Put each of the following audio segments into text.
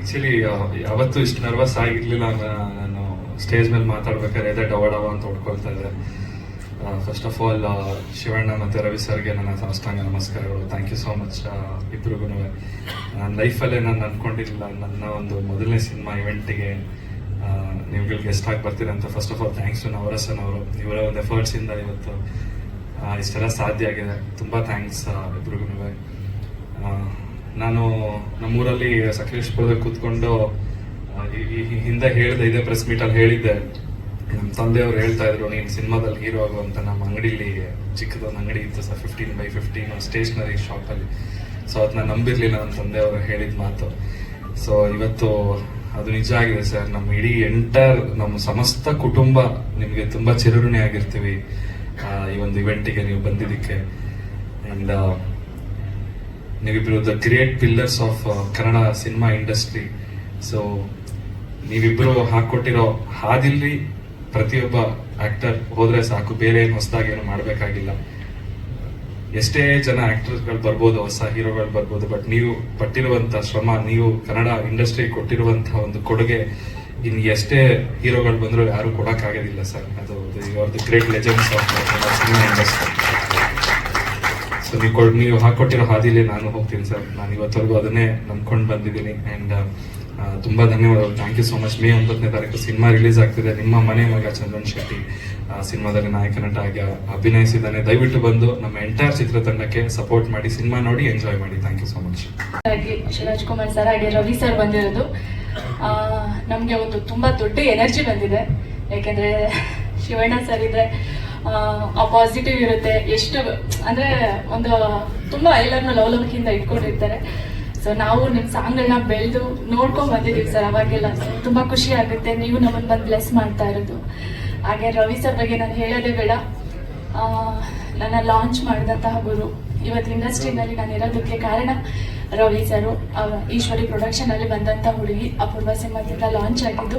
Actually ಯಾವತ್ತು ಇಷ್ಟು nervous ಆಗಿರ್ಲಿಲ್ಲ. ನಾನು ಸ್ಟೇಜ್ ಮೇಲೆ ಮಾತಾಡ್ಬೇಕಾದ್ರೆ ಎದೆ ಡವ ಡವ ಅಂತ ಹೊಡ್ಕೊಳ್ತಾ ಇದ್ದೆ. ಫಸ್ಟ್ ಆಫ್ ಆಲ್ ಶಿವಣ್ಣ ಮತ್ತೆ ರವಿ ಸರ್ಗೆ ನನ್ನ ಸಾಷ್ಟಾಂಗ ನಮಸ್ಕಾರಗಳು. ಥ್ಯಾಂಕ್ ಯು ಸೋ ಮಚ್ ಇಬ್ರಿಗೂ ನನ್ನ ಲೈಫಲ್ಲೇ ನಾನು ಅನ್ಕೊಂಡಿರಲಿಲ್ಲ. ನನ್ನ ಒಂದು ಮೊದಲನೇ ಸಿನಿಮಾ ಇವೆಂಟಿಗೆ ನೀವುಗಳು ಗೆಸ್ಟ್ ಆಗಿ ಬರ್ತೀರಂತ first of all thanks to Navarasan ಅವರು. ಇವರ ಒಂದು ಎಫರ್ಟ್ಸಿಂದ ಇವತ್ತು ಇಷ್ಟೆಲ್ಲ ಸಾಧ್ಯ ಆಗಿದೆ. ತುಂಬ ಥ್ಯಾಂಕ್ಸ್ ಇಬ್ರಿಗೂ ನಾನು ನಮ್ಮೂರಲ್ಲಿ ಸಕಲೇಶ್ಪುರದಲ್ಲಿ ಕೂತ್ಕೊಂಡು ಹಿಂದೆ ಹೇಳಿದೆ ಇದೇ ಪ್ರೆಸ್ ಮೀಟಲ್ಲಿ ಹೇಳಿದ್ದೆ. ನಮ್ಮ ತಂದೆಯವರು ಹೇಳ್ತಾ ಇದ್ರು, ನೀನು ಸಿನಿಮಾದಲ್ಲಿ ಹೀರೋ ಆಗು ಅಂತ ನಮ್ಮ ಅಂಗಡಿಲಿ, ಚಿಕ್ಕದೊಂದು ಅಂಗಡಿ ಇತ್ತು sir fifteen by fifteen stationery ಶಾಪಲ್ಲಿ ಸೊ ಅದನ್ನ ನಂಬಿರ್ಲಿಲ್ಲ ನಮ್ಮ ತಂದೆಯವರು ಹೇಳಿದ ಮಾತು. ಸೊ ಇವತ್ತು ಅದು ನಿಜ ಆಗಿದೆ ಸರ್, ನಮ್ಮ ಇಡೀ ಎಂಟರ್ ನಮ್ಮ ಸಮಸ್ತ ಕುಟುಂಬ ನಿಮಗೆ ತುಂಬಾ ಚಿರಋಣಿ ಆಗಿರ್ತೀವಿ ಈ ಒಂದು ಇವೆಂಟಿಗೆ ನೀವು ಬಂದಿದ್ದಕ್ಕೆ. ಅಂಡ್ ನೀವಿಬ್ರು the great pillars of Kannada cinema industry so ನೀವಿಬ್ರು ಹಾಕೊಟ್ಟಿರೋ ಹಾದಿಲ್ಲಿ ಪ್ರತಿಯೊಬ್ಬ ಆಕ್ಟರ್ ಹೋದ್ರೆ ಸಾಕು. ಬೇರೆ ಏನು ಹೊಸದಾಗಿ ಏನು ಮಾಡಬೇಕಾಗಿಲ್ಲ. ಎಷ್ಟೇ ಜನ ಆಕ್ಟರ್ಸ್ಗಳು ಬರ್ಬೋದು, ಹೊಸ ಹೀರೋಗಳು ಬರ್ಬೋದು ಬಟ್ ನೀವು ಪಟ್ಟಿರುವಂತ ಶ್ರಮ, ನೀವು ಕನ್ನಡ ಇಂಡಸ್ಟ್ರಿ ಕೊಟ್ಟಿರುವಂತಹ ಒಂದು ಕೊಡುಗೆ ಇನ್ನು ಎಷ್ಟೇ ಹೀರೋಗಳು ಬಂದರೂ ಯಾರು ಕೊಡಕ್ಕಾಗೋದಿಲ್ಲ ಸರ್ ಅದು the great legends of cinema industry so ನೀವು ಕೊಡ್ ನೀವು ಹಾಕೊಟ್ಟಿರೋ ಹಾದಿಲಿ ನಾನು ಹೋಗ್ತೀನಿ ಸರ್. ನಾನು ಇವತ್ತವರೆಗೂ ಅದನ್ನೇ ನಂಬ್ಕೊಂಡು ಬಂದಿದ್ದೀನಿ. ಆ್ಯಂಡ್ ತುಂಬಾ ಧನ್ಯವಾದಗಳು. Thank you so much May ಒಂಬತ್ತನೇ ತಾರೀಕು ಸಿನಿಮಾ ರಿಲೀಸ್ ಆಗ್ತಿದೆ. ನಿಮ್ಮ ಮನೆ ಮಗ ಚಂದ್ರನ್ ಶೆಟ್ಟಿ ಸಿನಿಮಾದಲ್ಲಿ ನಾಯಕ ನಟ ಆಗಿ ಅಭಿನಯಿಸಿದ್ದಾನೆ. ದಯವಿಟ್ಟು ಬಂದು ನಮ್ಮ ಎಂಟೈರ್ ಚಿತ್ರತಂಡಕ್ಕೆ ಸಪೋರ್ಟ್ ಮಾಡಿ ಸಿನಿಮಾ ನೋಡಿ ಎಂಜಾಯ್ ಮಾಡಿ. Thank you so much Shivaraj Kumar sir ಹಾಗೆ ರವಿ ಸರ್ ಬಂದಿರೋದು. ನಮಗೆ ಒಂದು ತುಂಬ ದೊಡ್ಡ ಎನರ್ಜಿ ಬಂದಿದೆ. ಯಾಕೆಂದರೆ ಶಿವಣ್ಣ ಸರ್ ಇದ್ರೆ ಆ, ಪಾಸಿಟಿವ್ ಇರುತ್ತೆ. ಎಷ್ಟು ಅಂದರೆ ಒಂದು ತುಂಬ ಎಲ್ಲರನ್ನೂ ಲವಲವಿಕೆಯಿಂದ ಇಟ್ಕೊಂಡಿರ್ತಾರೆ. ಸೊ ನಾವು ನಿಮ್ಮ ಸಾಂಗ್ಗಳನ್ನ ಬೆಳೆದು ನೋಡ್ಕೊಂಡ್ ಬಂದಿದ್ದೀವಿ ಸರ್ ಅವಾಗೆಲ್ಲ. ತುಂಬ ಖುಷಿ ಆಗುತ್ತೆ. ನೀವು ನಮ್ಮನ್ನು ಬಂದು ಬ್ಲೆಸ್ ಮಾಡ್ತಾ ಇರೋದು. ಹಾಗೆ ರವಿ ಸರ್ ಬಗ್ಗೆ ನಾನು ಹೇಳೋದೇ ಬೇಡ. ನನ್ನ ಲಾಂಚ್ ಮಾಡಿದಂತಹ ಗುರು. ಇವತ್ತು ಇಂಡಸ್ಟ್ರಿನಲ್ಲಿ ನಾನು ಇರೋದಕ್ಕೆ ಕಾರಣ ರವಿ ಸರು ಈಶ್ವರಿ ಪ್ರೊಡಕ್ಷನ್ ಅಲ್ಲಿ ಬಂದಂತ ಹುಡುಗಿ ಅಪೂರ್ವ ಸಿಂಹದಿಂದ ಲಾಂಚ್ ಆಗಿದ್ದು,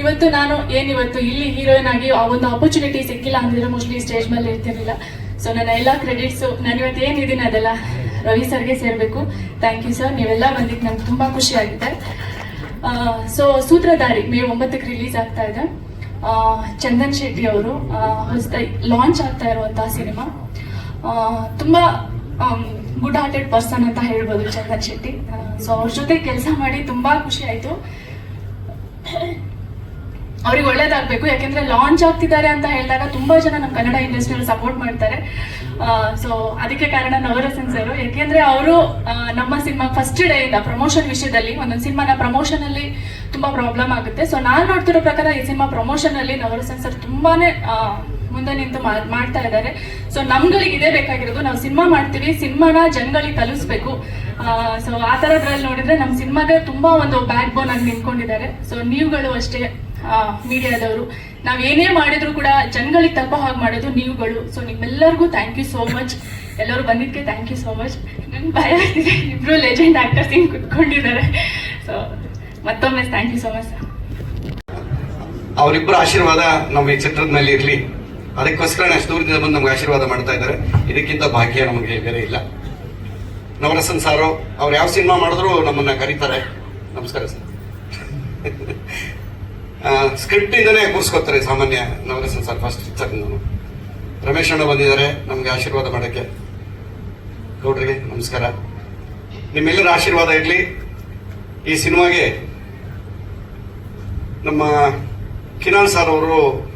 ಇವತ್ತು ನಾನು ಏನಿವತ್ತು ಇಲ್ಲಿ ಹೀರೋಯಿನ್ ಆಗಿ ಆ ಒಂದು ಆಪರ್ಚುನಿಟಿ ಸಿಕ್ಕಿಲ್ಲ ಅಂದಿದ್ರೆ ಮೋಸ್ಟ್ಲಿ ಸ್ಟೇಜ್ ಮೇಲೆ ಇರ್ತಿರ್ಲಿಲ್ಲ. ಸೊ ನನ್ನ ಎಲ್ಲ ಕ್ರೆಡಿಟ್ಸು ನಾನು ಇವತ್ತು ಏನಿದ್ದೀನಿ ಅದೆಲ್ಲ ರವಿ ಸರ್ಗೆ ಸೇರಬೇಕು. ಥ್ಯಾಂಕ್ ಯು ಸರ್ ನೀವೆಲ್ಲ ಬಂದಿದ್ದು ನಂಗೆ ತುಂಬ ಖುಷಿ ಆಗಿದೆ. ಸೊ ಸೂತ್ರಧಾರಿ ಮೇ ಒಂಬತ್ತಕ್ಕೆ ರಿಲೀಸ್ ಆಗ್ತಾ ಇದೆ. ಚಂದನ್ ಶೆಟ್ಟಿ ಅವರು ಹೊಸದಾಗಿ ಲಾಂಚ್ ಆಗ್ತಾ ಇರುವಂತಹ ಸಿನಿಮಾ. ತುಂಬ ಗುಡ್ ಹಾರ್ಟೆಡ್ ಪರ್ಸನ್ ಅಂತ ಹೇಳ್ಬೋದು ಚಂದನ್ ಶೆಟ್ಟಿ. ಸೊ ಅವ್ರ ಜೊತೆ ಕೆಲಸ ಮಾಡಿ ತುಂಬಾ ಖುಷಿ ಆಯ್ತು. ಅವ್ರಿಗೆ ಒಳ್ಳೇದಾಗಬೇಕು, ಯಾಕೆಂದ್ರೆ ಲಾಂಚ್ ಆಗ್ತಿದ್ದಾರೆ ಅಂತ ಹೇಳಿದಾಗ ತುಂಬಾ ಜನ ನಮ್ಮ ಕನ್ನಡ ಇಂಡಸ್ಟ್ರಿಯಲ್ಲಿ ಸಪೋರ್ಟ್ ಮಾಡ್ತಾರೆ. ಸೊ ಅದಕ್ಕೆ ಕಾರಣ ನವರಸನ್ ಸರ್ ಯಾಕೆಂದ್ರೆ ಅವರು ನಮ್ಮ ಸಿನಿಮಾ ಫಸ್ಟ್ ಡೇ ಇಂದ ಪ್ರಮೋಷನ್ ವಿಷಯದಲ್ಲಿ, ಒಂದೊಂದು ಸಿನಿಮಾನ ಪ್ರಮೋಷನ್ ಅಲ್ಲಿ ತುಂಬಾ ಪ್ರಾಬ್ಲಮ್ ಆಗುತ್ತೆ. ಸೊ ನಾನು ನೋಡ್ತಿರೋ ಪ್ರಕಾರ ಈ ಸಿನಿಮಾ ಪ್ರಮೋಷನ್ ಅಲ್ಲಿ ನವರಸನ್ ಸರ್ ತುಂಬಾನೇ ಮುಂದೆ ನಿಂತು ಮಾಡ್- ಮಾಡ್ತಾ ಇದ್ದಾರೆ. ಸೊ ನಮ್ಗಳಿಗೆ ಇದೇ ಬೇಕಾಗಿರೋದು, ನಾವು ಸಿನಿಮಾ ಮಾಡ್ತೀವಿ, ಸಿನಿಮಾನ ಜನಗಳಿಗೆ ತಲುಪಿಸ್ಬೇಕು ಸೊ ಆ ಥರದ್ರಲ್ಲಿ ನೋಡಿದ್ರೆ ನಮ್ಮ ಸಿನಿಮಾಗೆ ತುಂಬಾ ಒಂದು ಬ್ಯಾಕ್ ಬೋನ್ ಆಗಿ ನಿಂತ್ಕೊಂಡಿದ್ದಾರೆ. ಸೊ ನೀವುಗಳು ಅಷ್ಟೇ ಮೀಡಿಯಾದವರು. ನಾವ್ ಏನೇ ಮಾಡಿದ್ರು ಕೂಡ ಜನಗಳಿಗೆ ತಲುಪೋ ಹಾಗೆ ಮಾಡೋದು ನೀವುಗಳು. ಸೊ ನಿಮ್ಮೆಲ್ಲರಿಗೂ ಥ್ಯಾಂಕ್ ಯು ಸೋ ಮಚ್ ಎಲ್ಲರೂ ಬಂದಿದ್ದಕ್ಕೆ ಥ್ಯಾಂಕ್ ಯು ಸೋ ಮಚ್ ನಂಗೆ ಭಯ ಇಬ್ರು ಲೆಜೆಂಡ್ ಆಕ್ಟರ್ಸ್ ಹಿಂಗೆ ಕುತ್ಕೊಂಡಿದ್ದಾರೆ. ಸೊ ಮತ್ತೊಮ್ಮೆ ಥ್ಯಾಂಕ್ ಯು ಸೋ ಮಚ್ ಅವರಿಬ್ಬರ ಆಶೀರ್ವಾದ ನಮ್ಮ ಈ ಚಿತ್ರದ ಇರಲಿ ಅದಕ್ಕೋಸ್ಕರ ಅಷ್ಟು ದೂರದಿಂದ ಬಂದು ನಮ್ಗೆ ಆಶೀರ್ವಾದ ಮಾಡ್ತಾ ಇದ್ದಾರೆ. ಇದಕ್ಕಿಂತ ಭಾಗ್ಯ ನಮಗೆ ಬೇರೆ ಇಲ್ಲ. ನವರಸನ್ ಸಾರು, ಅವ್ರು ಯಾವ ಸಿನಿಮಾ ಮಾಡಿದ್ರು ನಮ್ಮನ್ನ ಕರೀತಾರೆ. ನಮಸ್ಕಾರ ಸರ್. ಸ್ಕ್ರಿಪ್ಟ್ ಇಂದನೇ ಕೂರಿಸ್ಕೊತಾರೆ ಸಾಮಾನ್ಯ Navarasan sir first picture Ramesh ಅಣ್ಣ ಬಂದಿದ್ದಾರೆ, ನಮ್ಗೆ ಆಶೀರ್ವಾದ ಮಾಡಕ್ಕೆ. ಗೌಡ್ರಿಗೆ ನಮಸ್ಕಾರ. ನಿಮ್ಮೆಲ್ಲರ ಆಶೀರ್ವಾದ ಇರಲಿ. ಈ ಸಿನಿಮಾಗೆ ನಮ್ಮ ಕಿನಾಲ್ ಸರ್ ಅವರು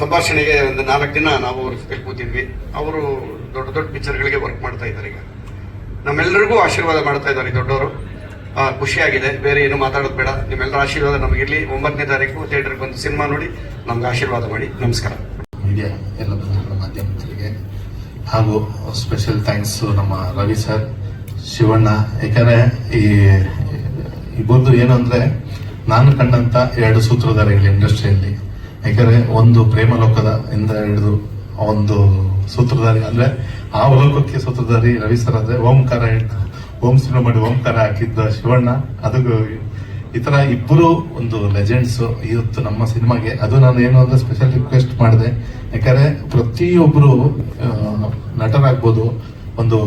ಸಂಭಾಷಣೆಗೆ ಒಂದು ನಾಲ್ಕು ದಿನ ನಾವು ಅವ್ರ ಕೂತಿದ್ವಿ. ಅವರು ದೊಡ್ಡ ದೊಡ್ಡ ಪಿಕ್ಚರ್ಗಳಿಗೆ ವರ್ಕ್ ಮಾಡ್ತಾ ಇದ್ದಾರೆ ಈಗ. ನಮ್ಮೆಲ್ಲರಿಗೂ ಆಶೀರ್ವಾದ ಮಾಡ್ತಾ ಇದ್ದಾರೆ ದೊಡ್ಡವರು. ಖುಷಿಯಾಗಿದೆ. ಬೇರೆ ಏನು ಮಾತಾಡೋದು ಬೇಡ. ನಿಮ್ಮೆಲ್ಲರ ಆಶೀರ್ವಾದ ನಮಗಿರ್ಲಿ. ಒಂಬತ್ತನೇ ತಾರೀಕು ಥಿಯೇಟರ್ಗೆ ಬಂದು ಸಿನಿಮಾ ನೋಡಿ, ನಮ್ಗೆ ಆಶೀರ್ವಾದ ಮಾಡಿ. ನಮಸ್ಕಾರ. ಮೀಡಿಯಾ ಎಲ್ಲ ಬಂಧುಗಳ ಹಾಗೂ ಸ್ಪೆಷಲ್ ಥ್ಯಾಂಕ್ಸ್ ನಮ್ಮ ರವಿ ಸರ್ ಶಿವಣ್ಣ. ಯಾಕಂದ್ರೆ ಈ ಇಬ್ಬರದು ಏನು ಅಂದ್ರೆ ನಾನು ಕಂಡಂತ ಎರಡು ಸೂತ್ರಧಾರಿಗಳು ಇಂಡಸ್ಟ್ರಿಯಲ್ಲಿ ಯಾಕಂದ್ರೆ ಒಂದು ಪ್ರೇಮ ಲೋಕದ ಇಂದ ಹಿಡಿದು ಒಂದು ಸೂತ್ರಧಾರಿ, ಅಂದ್ರೆ ಆ ಲೋಕಕ್ಕೆ ಸೂತ್ರಧಾರಿ ರವಿ ಸರ್ ಅಂದ್ರೆ ಓಂಕಾರ ಹಿಡಿದು ಓಂ ಸಿನಿಮಾ ಮಾಡಿ ಓಂಕಾರ ಹಾಕಿದ್ದ ಶಿವಣ್ಣ, ಅದು ಈ ತರ ಇಬ್ಬರು ಒಂದು ಲೆಜೆಂಡ್ಸ್ ಇವತ್ತು ನಮ್ಮ ಸಿನಿಮಾಗೆ. ಅದು ನಾನು ಏನು ಅಂದ್ರೆ ಸ್ಪೆಷಲ್ ರಿಕ್ವೆಸ್ಟ್ ಮಾಡಿದೆ. ಯಾಕಂದ್ರೆ ಪ್ರತಿಯೊಬ್ಬರು ನಟರಾಗ್ಬೋದು, ಒಂದು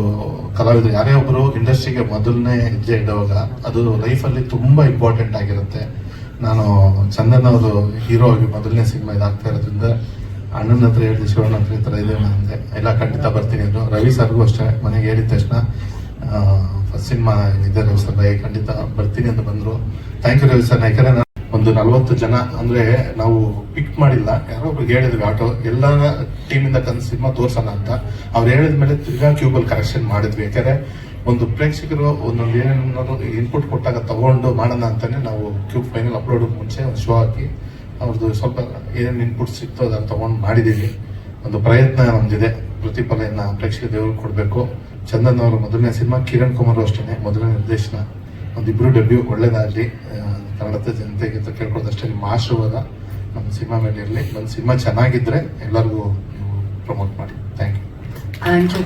ಕಲಾವಿದ ಯಾರೇ ಒಬ್ಬರು ಇಂಡಸ್ಟ್ರಿಗೆ ಮೊದಲನೇ ಹೆಜ್ಜೆ ಇಡುವಾಗ ಅದು ಲೈಫಲ್ಲಿ ತುಂಬಾ ಇಂಪಾರ್ಟೆಂಟ್ ಆಗಿರುತ್ತೆ. ನಾನು ಚಂದನ್ ಅವರು ಹೀರೋ ಆಗಿ ಮೊದಲನೇ ಸಿನಿಮಾ ಇದಾಗ್ತಾ ಇರೋದ್ರಿಂದ ಅಣ್ಣನ ಹತ್ರ ಹೇಳಿದೆ ಶಿವಣ್ಣ ಹತ್ರ ಈ ಥರ ಇದೆ ಅಂದೆ. ಎಲ್ಲ ಖಂಡಿತ ಬರ್ತೀನಿ ಅಂದರು. ರವಿ ಸರ್ಗೂ ಅಷ್ಟೇ, ಮನೆಗೆ ಹೇಳಿದ ತಕ್ಷಣ ಫಸ್ಟ್ ಸಿನಿಮಾ ಇದೆ ರವಿ ಸರ್ ಬೈ ಖಂಡಿತ ಬರ್ತೀನಿ ಅಂತ ಬಂದ್ರು. Thank you Ravi sir. ಯಾಕಂದರೆ ಒಂದು ನಲವತ್ತು ಜನ, ಅಂದ್ರೆ ನಾವು ಪಿಕ್ ಮಾಡಿಲ್ಲ. ಯಾರೋ ಒಬ್ರಿಗೆ ಹೇಳಿದ್ವಿ ಆಟೋ, ಎಲ್ಲ ಟೀಮಿಂದ ತಂದು ಸಿನಿಮಾ ತೋರ್ಸೋಣ ಅಂತ. ಅವ್ರು ಹೇಳಿದ ಮೇಲೆ ತಿರ್ಗಾ ಕ್ಯೂಬಲ್ ಕರೆಕ್ಷನ್ ಮಾಡಿದ್ವಿ. ಯಾಕಂದ್ರೆ ಒಂದು ಪ್ರೇಕ್ಷಕರು ಒಂದೊಂದು ಏನೇನಾದ್ರು ಇನ್ಪುಟ್ ಕೊಟ್ಟಾಗ ತಗೊಂಡು ಮಾಡೋಣ ಅಂತಾನೆ ನಾವು ಕ್ಯೂಬ್ ಫೈನಲ್ ಅಪ್ಲೋಡ್ ಮುಂಚೆ ಒಂದು ಶೋ ಹಾಕಿ ಅವ್ರದ್ದು ಸ್ವಲ್ಪ ಏನೇನು ಇನ್ಪುಟ್ ಸಿಕ್ತೋ ಅದನ್ನು ತಗೊಂಡು ಮಾಡಿದ್ದೀವಿ ಒಂದು ಪ್ರಯತ್ನ ನಮ್ದಿದೆ. ಪ್ರತಿಫಲೆಯನ್ನು ಪ್ರೇಕ್ಷಕ ದೇವರು ಕೊಡಬೇಕು. ಚಂದನ್ ಅವರ ಮೊದಲನೇ ಸಿನಿಮಾ, ಕಿರಣ್ ಕುಮಾರ್ ಅಷ್ಟೇ ಮೊದಲನೇ ನಿರ್ದೇಶನ. ಒಂದಿಬ್ರು ಡೆಬ್ಯೂ ಒಳ್ಳೇದಾಗಲಿ. ಕನ್ನಡದ ಜನತೆಗೆ ಅಂತ ಕೇಳ್ಕೊಳ್ಳೋದಷ್ಟೇ ನಿಮ್ಮ ಆಶೀರ್ವಾದ ನಮ್ಮ ಸಿನಿಮಾ ಮೇಲೆ ಇರಲಿ. ನಮ್ಮ ಸಿನಿಮಾ ಚೆನ್ನಾಗಿದ್ರೆ ಎಲ್ಲರಿಗೂ ನೀವು ಪ್ರಮೋಟ್ ಮಾಡಿ. Thank you